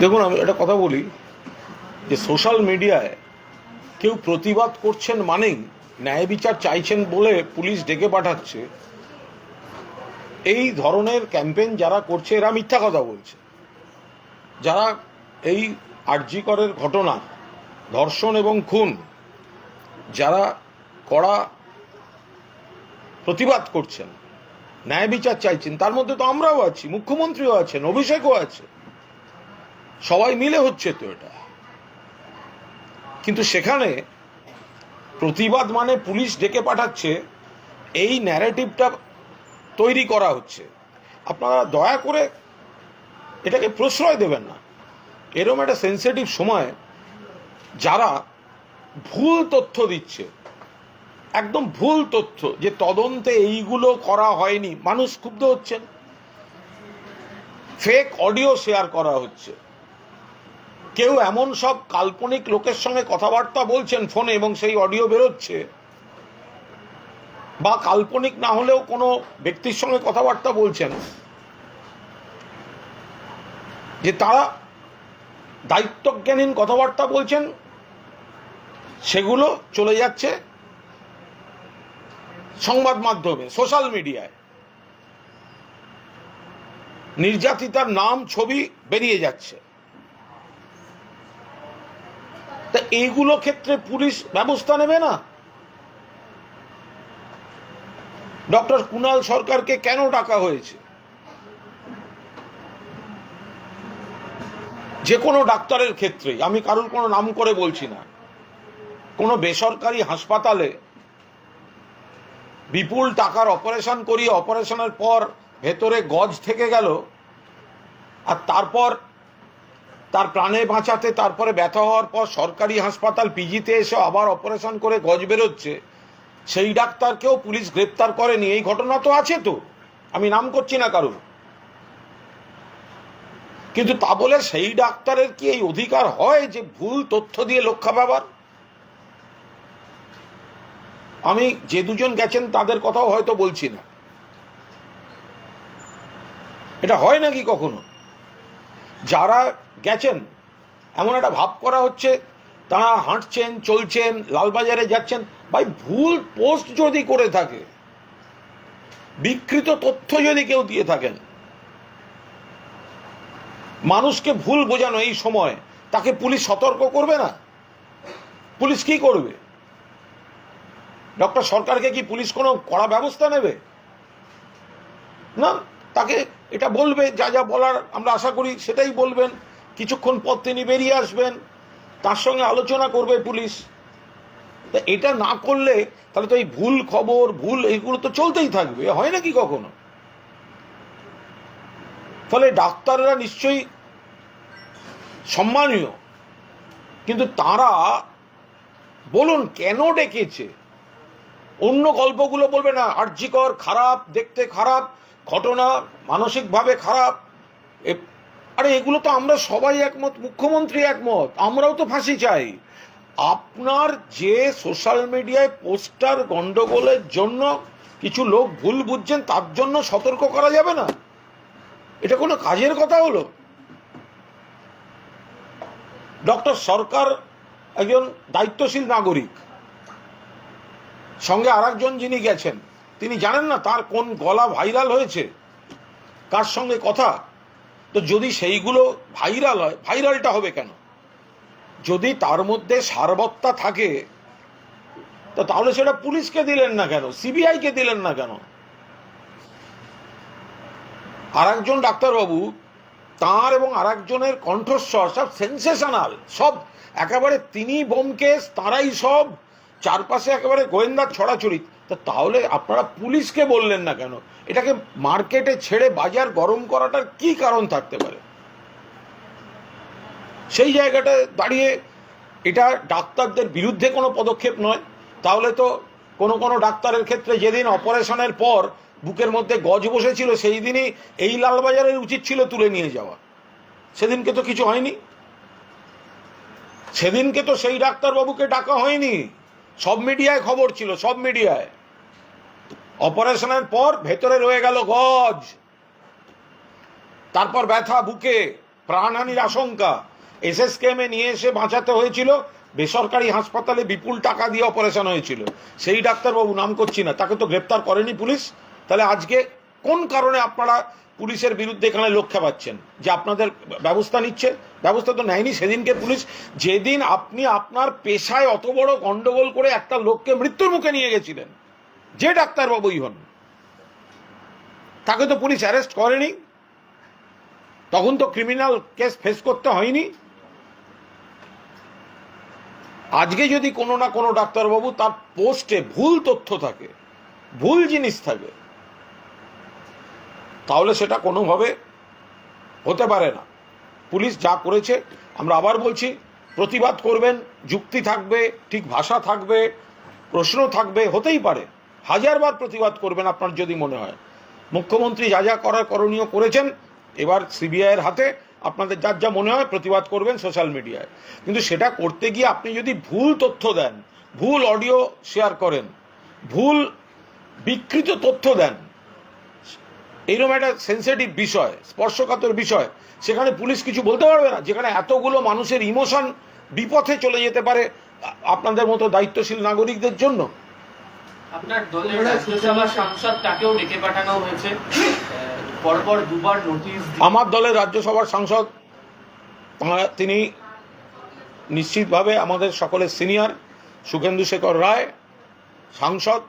দেখুন, আমি একটা কথা বলি, যে সোশ্যাল মিডিয়ায় কেউ প্রতিবাদ করছেন মানেই ন্যায় বিচার চাইছেন বলে পুলিশ ডেকে পাঠাচ্ছে। এই ধরনের ক্যাম্পেইন যারা করছে, এরা মিথ্যা কথা বলছে। যারা এই আর্যিকরের ঘটনা, ধর্ষণ এবং খুন, যারা কড়া প্রতিবাদ করছেন ন্যায় বিচার চাইছেন, তার মধ্যে তো আমরাও আছি, মুখ্যমন্ত্রীও আছেন, অভিষেকও আছে। সবাই মিলে হচ্ছে তো এটা। কিন্তু সেখানে প্রতিবাদ মানে পুলিশ ডেকে পাঠাচ্ছে, এই ন্যারেটিভটা তৈরি করা হচ্ছে। আপনারা দয়া করে এটাকে প্রশ্রয় দেবেন না। এরকম একটা সেন্সিটিভ সময় যারা ভুল তথ্য দিচ্ছে একদম ভুল তথ্য যে তদন্তে এইগুলো করা হয়নি। মানুষ ক্ষুব্ধ হচ্ছেন। ফেক অডিও শেয়ার করা হচ্ছে। কেউ এমন সব কাল্পনিক লোকের সঙ্গে কথাবার্তা বলছেন ফোনে এবং সেই অডিও বেরোচ্ছে। বা কাল্পনিক না হলেও কোনো ব্যক্তির সঙ্গে কথাবার্তা বলছেন। যে তারা দায়িত্বজ্ঞানহীন কথাবার্তা বলছেন, সেগুলো চলে যাচ্ছে। সংবাদ মাধ্যমে সোশ্যাল মিডিয়ায় নির্যাতিতার নাম, ছবি বেরিয়ে যাচ্ছে। তা এইগুলো ক্ষেত্রে পুলিশ ব্যবস্থা নেবে না? ডক্টর কুণাল সরকারকে কেন ডাকা হয়েছে? যে কোনো ডাক্তারের ক্ষেত্রেই, আমি কারোর কোনো নাম করে বলছি না। কোনো বেসরকারি হাসপাতালে বিপুল টাকার অপারেশন করিয়ে অপারেশনের পর ভেতরে গজ থেকে গেল, আর তারপর তার প্রাণে বাঁচাতে, তারপরে ব্যথা হওয়ার পর সরকারি হাসপাতাল পিজিতে এসে আবার অপারেশন করে গজ বেরোচ্ছে। সেই ডাক্তারকেও পুলিশ গ্রেপ্তার করেনি। এই ঘটনা তো আছে তো। আমি নাম করছি না কারণ কিন্তু তা বলে সেই ডাক্তারের কি এই অধিকার হয় যে ভুল তথ্য দিয়ে লক্ষ্য পাবার? আমি যে দুজন গেছেন তাদের কথাও হয়তো বলছি না। এটা হয় নাকি কখনো? যারা গেছেন, এমন একটা ভাব করা হচ্ছে, তারা হাঁটছেন, চলছেন, লালবাজারে যাচ্ছেন, ভাই ভুল পোস্ট যদি করে থাকে, বিকৃত তথ্য যদি কেউ দিয়ে থাকেন, মানুষকে ভুল বোঝানো এই সময়, তাকে পুলিশ সতর্ক করবে না? পুলিশ কি করবে? ডক্টর সরকারকে কি পুলিশ কোনো কড়া ব্যবস্থা নেবে? না, তাকে এটা বলবে, যা যা বলার আমরা আশা করি সেটাই বলবেন। কিছুক্ষণ পর তিনি বেরিয়ে আসবেন, তার সঙ্গে আলোচনা করবে পুলিশ। তা এটা না করলে তাহলে তো এই ভুল খবর, ভুল এইগুলো তো চলতেই থাকবে হয় নাকি কখনো? ফলে ডাক্তাররা নিশ্চয়ই সম্মানীয়, কিন্তু তারা বলুন কেন ডেকেছে? অন্য গল্পগুলো বলবে না, আর্যিকর খারাপ, দেখতে খারাপ, ঘটনা মানসিকভাবে খারাপ। আরে এগুলো তো আমরা সবাই একমত, মুখ্যমন্ত্রী একমত, আমরাও তো ফাঁসি চাই। আপনার যে সোশ্যাল মিডিয়ায় পোস্টার গন্ডগোলের জন্য কিছু লোক ভুল বুঝছেন, তার জন্য সতর্ক করা যাবে না। এটা কোনো কাজের কথা হলো? ডক্টর সরকার একজন দায়িত্বশীল নাগরিক। সঙ্গে আরেকজন যিনি গেছেন, তিনি জানেন না তার কোন গলা ভাইরাল হয়েছে, কার সঙ্গে কথা। তো যদি সেইগুলো ভাইরাল হয়, ভাইরালটা হবে কেন? যদি তার মধ্যে সারবত্তা থাকে, তো তাহলে সেটা পুলিশকে দিলেন না কেন? সিবিআইকে দিলেন না কেন? আর একজন ডাক্তারবাবু, তাঁর এবং আর একজনের কণ্ঠস্বর সব সেন্সেশনাল সব একেবারে তিনি বোমকেশ তারাই সব চারপাশে একেবারে গোয়েন্দার ছড়াছড়ি। তা তাহলে আপনারা পুলিশকে বললেন না কেন? এটাকে মার্কেটে ছেড়ে বাজার গরম করাটার কি কারণ থাকতে পারে? সেই জায়গাটা দাঁড়িয়ে এটা ডাক্তারদের বিরুদ্ধে কোনো পদক্ষেপ নয়। তাহলে তো কোনো কোনো ডাক্তারের ক্ষেত্রে যেদিন অপারেশনের পর বুকের মধ্যে গজ বসেছিল, সেই দিনই এই লালবাজারের উচিত ছিল তুলে নিয়ে যাওয়া। সেদিনকে তো কিছু হয়নি। সেদিনকে তো সেই ডাক্তারবাবুকে ডাকা হয়নি। সব মিডিয়ায় খবর ছিল, সব মিডিয়ায়। অপারেশনের পর ভেতরে রয়ে গেল গজ। তারপর ব্যথা, বুকে প্রাণহানির আশঙ্কা। এসএসকেএমে নিয়ে এসে বাঁচাতে হয়েছিল। বেসরকারি হাসপাতালে বিপুল টাকা দিয়ে অপারেশন হয়েছিল। সেই ডাক্তারবাবু নাম করছি না, তাকে তো গ্রেপ্তার করেনি পুলিশ। তাহলে আজকে কোন কারণে আপনারা পুলিশের বিরুদ্ধে এখানে লক্ষ্য পাচ্ছেন, যে আপনাদের ব্যবস্থা নিচ্ছে। ব্যবস্থা তো নেয়নি সেদিনকে পুলিশ। যেদিন আপনি আপনার পেশায় অত বড় গন্ডগোল করে একটা লোককে মৃত্যুর মুখে নিয়ে গেছিলেন, যে ডাক্তারবাবুই হন, তাকে তো পুলিশ অ্যারেস্ট করেনি। তখন তো ক্রিমিনাল কেস ফেস করতে হয়নি। আজকে যদি কোনো না কোনো ডাক্তারবাবু তার পোস্টে ভুল তথ্য থাকে, ভুল জিনিস থাকে তাহলে সেটা কোনোভাবে হতে পারে না। পুলিশ যা করেছে, আমরা আবার বলছি, প্রতিবাদ করবেন, যুক্তি থাকবে, ঠিক ভাষা থাকবে, প্রশ্ন থাকবে, হতেই পারে। হাজারবার প্রতিবাদ করবেন আপনার যদি মনে হয়। মুখ্যমন্ত্রী যা যা করার করণীয় করেছেন, এবার সিবিআইয়ের হাতে আপনাদের যার যা মনে হয় প্রতিবাদ করবেন সোশ্যাল মিডিয়ায়। কিন্তু সেটা করতে গিয়ে আপনি যদি ভুল তথ্য দেন, ভুল অডিও শেয়ার করেন, ভুল বিকৃত তথ্য দেন এইরকম একটা সেন্সিটিভ বিষয় স্পর্শকাতর বিষয় সেখানে পুলিশ কিছু বলতে পারবে না যেখানে এতগুলো মানুষের ইমোশন বিপথে চলে যেতে পারে আপনাদের মতো দায়িত্বশীল নাগরিকদের জন্য। আপনার দলের রাজ্যসভা সাংসদ তাকেও ডেকে পাঠানো হয়েছে। পরপর দুবার নোটিশ আমার দলের রাজ্যসভার সাংসদ তিনি নিশ্চিতভাবে আমাদের সকলের সিনিয়র সুখেন্দু শেখর রায় সাংসদ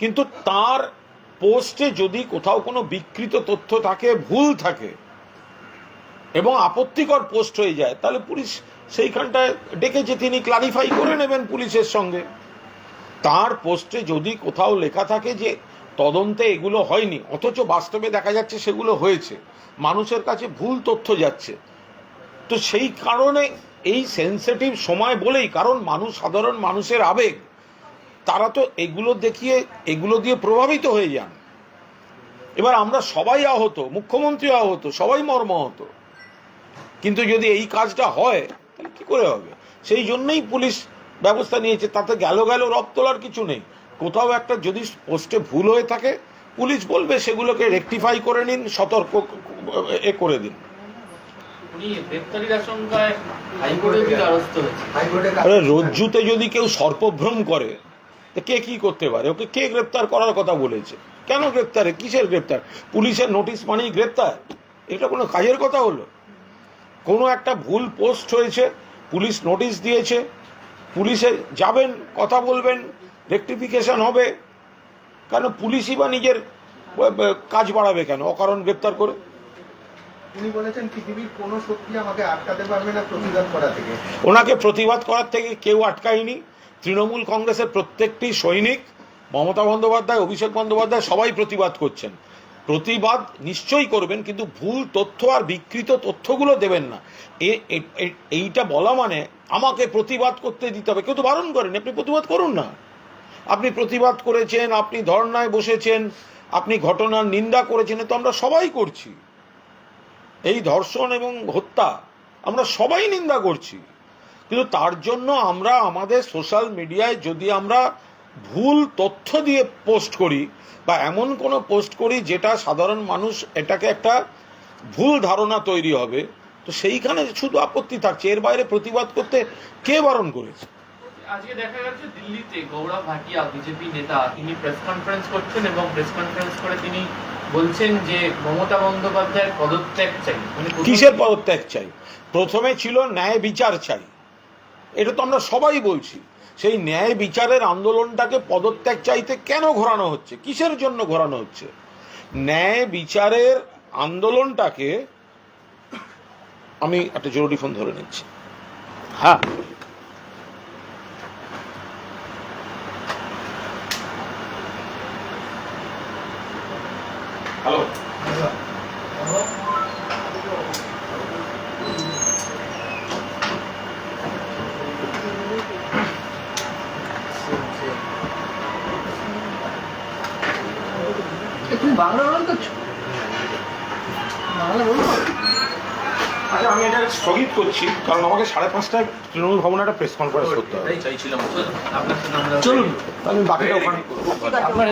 কিন্তু তার পোস্টে যদি কোথাও কোনো বিকৃত তথ্য থাকে, ভুল থাকে, এবং আপত্তিকর পোস্ট হয়ে যায়, তাহলে পুলিশ সেইখানটায় ডেকেছে তিনি ক্লারিফাই করে নেবেন পুলিশের সঙ্গে। তার পোস্টে যদি কোথাও লেখা থাকে যে তদন্তে এগুলো হয়নি, অথচ বাস্তবে দেখা যাচ্ছে সেগুলো হয়েছে, মানুষের কাছে ভুল তথ্য যাচ্ছে, তো সেই কারণে এই সেন্সিটিভ সময় বলেই, কারণ মানুষ, সাধারণ মানুষের আবেগ তারা তো এগুলো দেখিয়ে এগুলো দিয়ে প্রভাবিত হয়ে যান। এবার আমরা সবাই আহত মুখ্যমন্ত্রী আহত সবাই মর্মাহত। কিন্তু যদি এই কাজটা হয় তাহলে কি করে হবে? সেই জন্যই পুলিশ ব্যবস্থা নিয়েছে তাতে গেল গেল রব তোলার কিছু নেই। কোথাও একটা যদি পোস্টে ভুল হয়ে থাকে পুলিশ বলবে সেগুলোকে রেকটিফাই করে নিন সতর্ক এ করে দিন। উনি গ্রেপ্তারির আশঙ্কায় হাইকোর্টের দ্বারস্থ হয়েছে আরে রজ্জুতে যদি কেউ সর্পভ্রম করে কে কি করতে পারে? ওকে কে গ্রেপ্তার করার কথা বলেছে? কেন গ্রেপ্তারে? কিসের গ্রেপ্তার? পুলিশের নোটিশ মানেই গ্রেপ্তার? এটা কোনো কাজের কথা হলো? কোনো একটা ভুল পোস্ট হয়েছে পুলিশ নোটিশ দিয়েছে পুলিশে যাবেন কথা বলবেন রেকটিফিকেশন হবে। কেন পুলিশই বা নিজের কাজ বাড়াবে কেন? অকারণ গ্রেপ্তার করে? উনি বলেছেন পৃথিবীর কোনো শক্তি আমাকে আটকাতে পারবে না প্রতিবাদ করা থেকে। ওনাকে প্রতিবাদ করার থেকে কেউ আটকায়নি। তৃণমূল কংগ্রেসের প্রত্যেকটি সৈনিক, মমতা বন্দ্যোপাধ্যায়, অভিষেক বন্দ্যোপাধ্যায়, সবাই প্রতিবাদ করছেন। প্রতিবাদ নিশ্চয়ই করবেন, কিন্তু ভুল তথ্য আর বিকৃত তথ্যগুলো দেবেন না। এ- এইটা বলা মানে আমাকে প্রতিবাদ করতে দিতে হবে। কেউ তো বারণ করেন, আপনি প্রতিবাদ করুন না। আপনি প্রতিবাদ করেছেন, আপনি ধর্নায় বসেছেন, আপনি ঘটনার নিন্দা করেছেন তো আমরা সবাই করছি। এই ধর্ষণ এবং হত্যা, আমরা সবাই নিন্দা করছি। কিন্তু তার জন্য আমরা আমাদের সোশ্যাল মিডিয়ায় যদি আমরা ভুল তথ্য দিয়ে পোস্ট করি বা এমন কোনো পোস্ট করি যেটা সাধারণ মানুষ এটাকে একটা ভুল ধারণা তৈরি হবে তো সেইখানে শুধু আপত্তি থাকছে। এর বাইরে প্রতিবাদ করতে কে বারণ করেছে? আজকে দেখা যাচ্ছে দিল্লিতে গৌরব ভাটিয়া বিজেপি নেতা তিনি প্রেস কনফারেন্স করছেন এবং প্রেস কনফারেন্স করে তিনি বলছেন যে মমতা বন্দ্যোপাধ্যায়ের পদত্যাগ চাই। মানে কিসের পদত্যাগ চাই? প্রথমে ছিল ন্যায় বিচার চাই। এটা তো আমরা সবাই বলছি। সেই ন্যায় বিচারের আন্দোলনটাকে পদত্যাগ চাইতে কেন ঘোরানো হচ্ছে? কিসের জন্য ঘোরানো হচ্ছে? ন্যায় বিচারের আন্দোলনটাকে আমি একটা জরুরি ফোন ধরে নিচ্ছি। হ্যাঁ। তুমি বাংলা রোল করছ বাংলা রোল আচ্ছা আমি এটা স্থগিত করছি কারণ আমাকে সাড়ে পাঁচটায় তৃণমূল ভবনে একটা প্রেস কনফারেন্স করতে হবে। চলুন আমি বাকিটা ওখানে করব আপনার